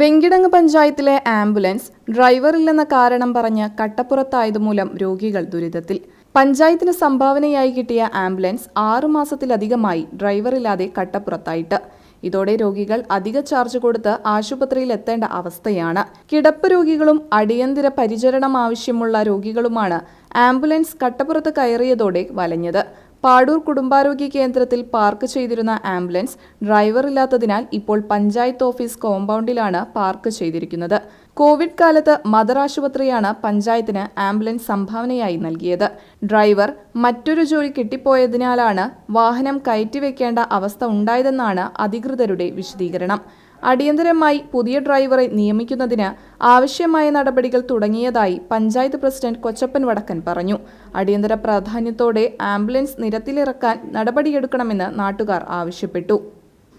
വെങ്കിടങ്ങ് പഞ്ചായത്തിലെ ആംബുലൻസ് ഡ്രൈവറില്ലെന്ന കാരണം പറഞ്ഞ് കട്ടപ്പുറത്തായതുമൂലം രോഗികൾ ദുരിതത്തിൽ. പഞ്ചായത്തിന് സംഭാവനയായി കിട്ടിയ ആംബുലൻസ് ആറു മാസത്തിലധികമായി ഡ്രൈവറില്ലാതെ കട്ടപ്പുറത്തായിട്ട്. ഇതോടെ രോഗികൾ അധിക ചാർജ് കൊടുത്ത് ആശുപത്രിയിൽ എത്തേണ്ട അവസ്ഥയാണ്. കിടപ്പ് രോഗികളും അടിയന്തര പരിചരണം ആവശ്യമുള്ള രോഗികളുമാണ് ആംബുലൻസ് കട്ടപ്പുറത്ത് കയറിയതോടെ വലഞ്ഞത്. പാടൂർ കുടുംബാരോഗ്യ കേന്ദ്രത്തിൽ പാർക്ക് ചെയ്തിരുന്ന ആംബുലൻസ് ഡ്രൈവർ ഇല്ലാത്തതിനാൽ ഇപ്പോൾ പഞ്ചായത്ത് ഓഫീസ് കോമ്പൗണ്ടിലാണ് പാർക്ക് ചെയ്തിരിക്കുന്നത്. കോവിഡ് കാലത്ത് മദർ ആശുപത്രിയാണ് പഞ്ചായത്തിന് ആംബുലൻസ് സംഭാവനയായി നൽകിയത്. ഡ്രൈവർ മറ്റൊരു ജോലി കിട്ടിപ്പോയതിനാലാണ് വാഹനം കയറ്റിവെക്കേണ്ട അവസ്ഥ ഉണ്ടായതെന്നാണ് അധികൃതരുടെ വിശദീകരണം. അടിയന്തരമായി പുതിയ ഡ്രൈവറെ നിയമിക്കുന്നതിന് ആവശ്യമായ നടപടികൾ തുടങ്ങിയതായി പഞ്ചായത്ത് പ്രസിഡന്റ് കൊച്ചപ്പൻ വടക്കൻ പറഞ്ഞു. അടിയന്തര പ്രാധാന്യത്തോടെ ആംബുലൻസ് നിരത്തിലിറക്കാൻ നടപടിയെടുക്കണമെന്ന് നാട്ടുകാർ ആവശ്യപ്പെട്ടു.